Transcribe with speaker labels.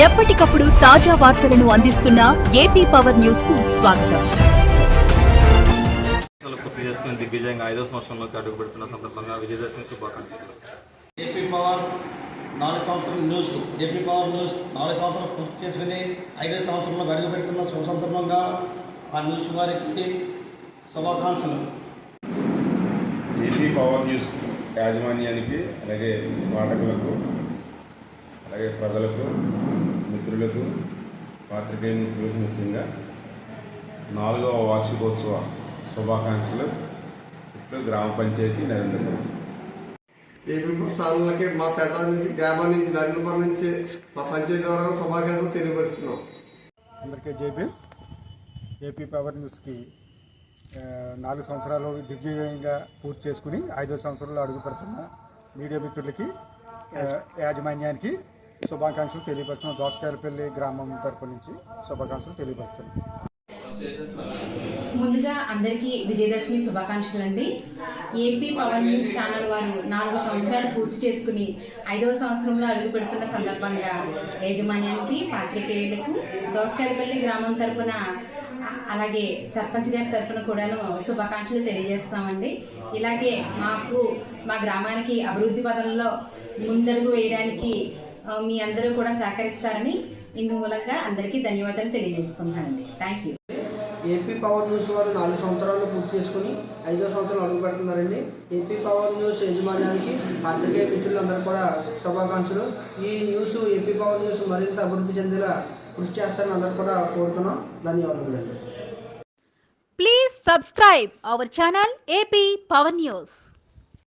Speaker 1: ఎప్పటికప్పుడు తాజా వార్తలను అందిస్తున్న ఏపీ పవర్ న్యూస్కు స్వాగతం.
Speaker 2: సంవత్సరాలు పూర్తి చేసుకుని దిగ్విజయంగా ఐదో సంవత్సరంలోకి అడుగు పెడుతున్న సందర్భంగా విజయదశమి శుభాకాంక్షలు.
Speaker 3: ఏపీ పవర్ నాలుగు సంవత్సరం న్యూస్. ఏపీ పవర్ న్యూస్ నాలుగు సంవత్సరాలు పూర్తి చేసుకుని ఐదో సంవత్సరంలో అడుగు పెడుతున్న శుభ సందర్భంగా ఆ న్యూస్ వారికి శుభాకాంక్షలు.
Speaker 4: ఏపీ పవర్ న్యూస్ యాజమాన్యానికి అలాగే పాఠకులకు అలాగే ప్రజలకు మిత్రులకు పాత్రికేయ మిత్రులకు ముఖ్యంగా నాలుగవ వార్షికోత్సవ శుభాకాంక్షలు ఇప్పుడు గ్రామ పంచాయతీ నరేంద్ర
Speaker 5: ఏపీ స్థానాలకి మా పెద్ద నుంచి గ్రామం నుంచి నరేంద్రపురం నుంచి మా పంచాయతీ ద్వారా శుభాకాంక్షలు తెలియపరుస్తున్నాం.
Speaker 6: అందరికీ జేపీ ఏపీ పవర్ న్యూస్కి నాలుగు సంవత్సరాలు దిగ్విజయంగా పూర్తి చేసుకుని ఐదో సంవత్సరంలో అడుగు పెడుతున్న మీడియా మిత్రులకి యాజమాన్యానికి శుభాకాంక్షలు తెలియపరుస్తున్నాం దోసకాయలపల్లి గ్రామం తరపు నుంచి శుభాకాంక్షలు తెలియపరుస్తున్నాం
Speaker 7: ముందుగా అందరికీ విజయదశమి శుభాకాంక్షలు అండి ఏపీ పవర్ న్యూస్ ఛానల్ వారు నాలుగు సంవత్సరాలు పూర్తి చేసుకుని ఐదవ సంవత్సరంలో అడుగు పెడుతున్న సందర్భంగా యాజమాన్యానికి పాత్రికేయులకు దోసకాయపల్లి గ్రామం తరపున అలాగే సర్పంచ్ గారి తరపున కూడాను శుభాకాంక్షలు తెలియజేస్తామండి ఇలాగే మాకు మా గ్రామానికి అభివృద్ధి పదంలో ముందడుగు వేయడానికి మీ అందరూ కూడా సహకరిస్తారని ఇందు మూలంగా అందరికీ ధన్యవాదాలు తెలియజేసుకుంటున్నానండి. Thank you
Speaker 8: AP power news వారు నాలుగు సంవత్సరాలు పూర్తి చేసుకుని ఐదో సంవత్సరం అడుగు పెడుతున్నారండి. ఏపీ పవర్ న్యూస్ యజమాన్యానికి పాత్రికేయ మిత్రులందరూ కూడా శుభాకాంక్షలు. ఈ న్యూస్ ఏపీ పవర్ న్యూస్ మరింత అభివృద్ధి చెందేలా కృషి చేస్తారని అందరూ కూడా కోరుతున్నాం. ధన్యవాదాలు
Speaker 9: Please subscribe our channel AP Power News.